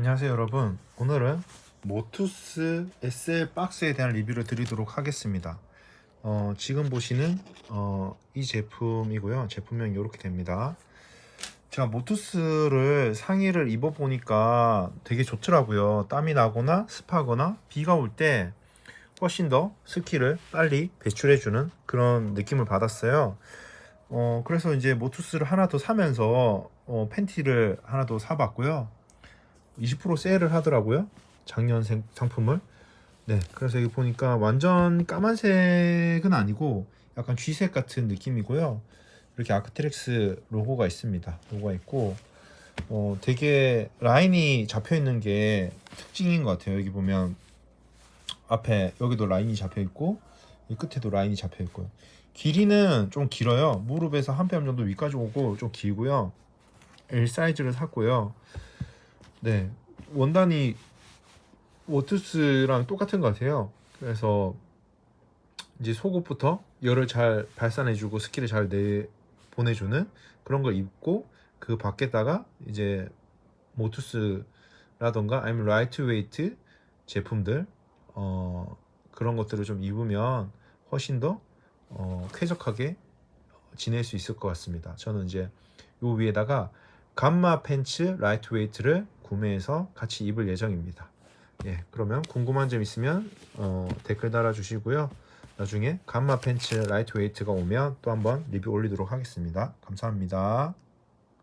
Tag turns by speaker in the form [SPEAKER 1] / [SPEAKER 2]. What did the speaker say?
[SPEAKER 1] 안녕하세요 여러분. 오늘은 모투스 SL 박스에 대한 리뷰를 드리도록 하겠습니다. 어, 지금 보시는 어, 이 제품이고요. 제품명이 이렇게 됩니다. 제가 모투스를 상의를 입어보니까 되게 좋더라고요. 땀이 나거나 습하거나 비가 올 때 훨씬 더 스키를 빨리 배출해주는 그런 느낌을 받았어요. 어, 그래서 이제 모투스를 하나 더 사면서 어, 팬티를 하나 더 사봤고요 20% 세일을 하더라고요. 작년 생, 상품을. 네, 그래서 여기 보니까 완전 까만색은 아니고 약간 쥐색 같은 느낌이고요. 이렇게 아크트렉스 로고가 있습니다. 로고가 있고 어, 되게 라인이 잡혀 있는 게 특징인 것 같아요. 여기 보면 앞에 여기도 라인이 잡혀 있고 이 끝에도 라인이 잡혀 있고요. 길이는 좀 길어요. 무릎에서 한 뼘 정도 위까지 오고 좀 길고요. L 사이즈를 샀고요. 네. 원단이 워투스랑 똑같은 것 같아요. 그래서 이제 속옷부터 열을 잘 발산해주고 스키를 잘 내 보내주는 그런 걸 입고 그 밖에다가 이제 모투스라던가 아니면 라이트 웨이트 제품들 어 그런 것들을 좀 입으면 훨씬 더 어, 쾌적하게 지낼 수 있을 것 같습니다. 저는 이제 요 위에다가 감마 팬츠 라이트 웨이트를 구매해서 같이 입을 예정입니다. 예, 그러면 궁금한 점 있으면 어, 댓글 달아주시고요. 나중에 감마 팬츠 라이트 웨이트가 오면 또 한번 리뷰 올리도록 하겠습니다. 감사합니다.